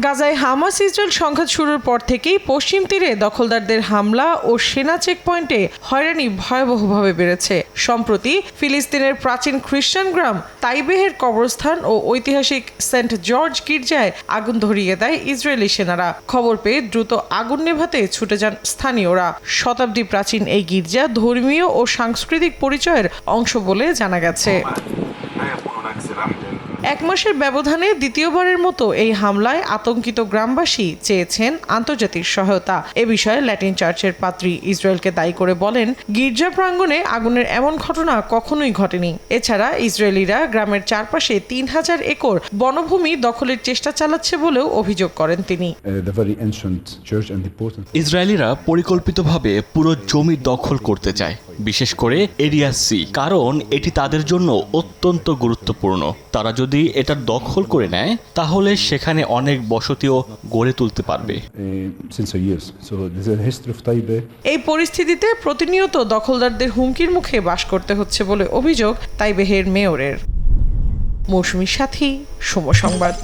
গাজায় Hamas Israel সংঘাত শুরুর পর থেকেই পশ্চিম তীরে দখলদারদের হামলা ও সেনা চেকপয়েন্টে হয়রানি ভয়াবহভাবে বেড়েছে। সম্প্রতি ফিলিস্তিনের প্রাচীন খ্রিস্টান গ্রাম তাইবেহের কবরস্থান ও ঐতিহাসিক সেন্ট জর্জ গির্জায় আগুন ধরিয়ে দেয় ইসরায়েলি সেনারা। খবর পেয়ে দ্রুত আগুন নেভাতে ছুটে যান স্থানীয়রা। শতাব্দী প্রাচীন এই গির্জা ধর্মীয় ও সাংস্কৃতিক পরিচয়ের অংশ বলে জানা গেছে। এক মাসের ব্যবধানে দ্বিতীয়বারের মতো এই হামলায় আতঙ্কিত গ্রামবাসী চেয়েছেন আন্তর্জাতিক সহায়তা। এ বিষয়ে ল্যাটিন চার্চের পাত্রী ইসরায়েলকে দায়ী করে বলেন গির্জা প্রাঙ্গণে আগুনের এমন ঘটনা কখনোই ঘটেনি। এছাড়া ইসরায়েলিরা গ্রামের চারপাশে তিন হাজার একর বনভূমি দখলের চেষ্টা চালাচ্ছে বলেও অভিযোগ করেন তিনি। ইসরায়েলিরা পরিকল্পিতভাবে পুরো জমি দখল করতে চায়। বিশেষ করে এরিয়া সি কারণ এটি তাদের জন্য অত্যন্ত গুরুত্বপূর্ণ। তারা যদি এটার দখল করে নেয় তাহলে সেখানে অনেক বসতিও গড়ে তুলতে পারবে. এই পরিস্থিতিতে প্রতিনিয়ত দখলদারদের হুমকির মুখে বাস করতে হচ্ছে বলে অভিযোগ তাইবেহের মেয়রের। মৌসুমী সাথী সময় সংবাদ।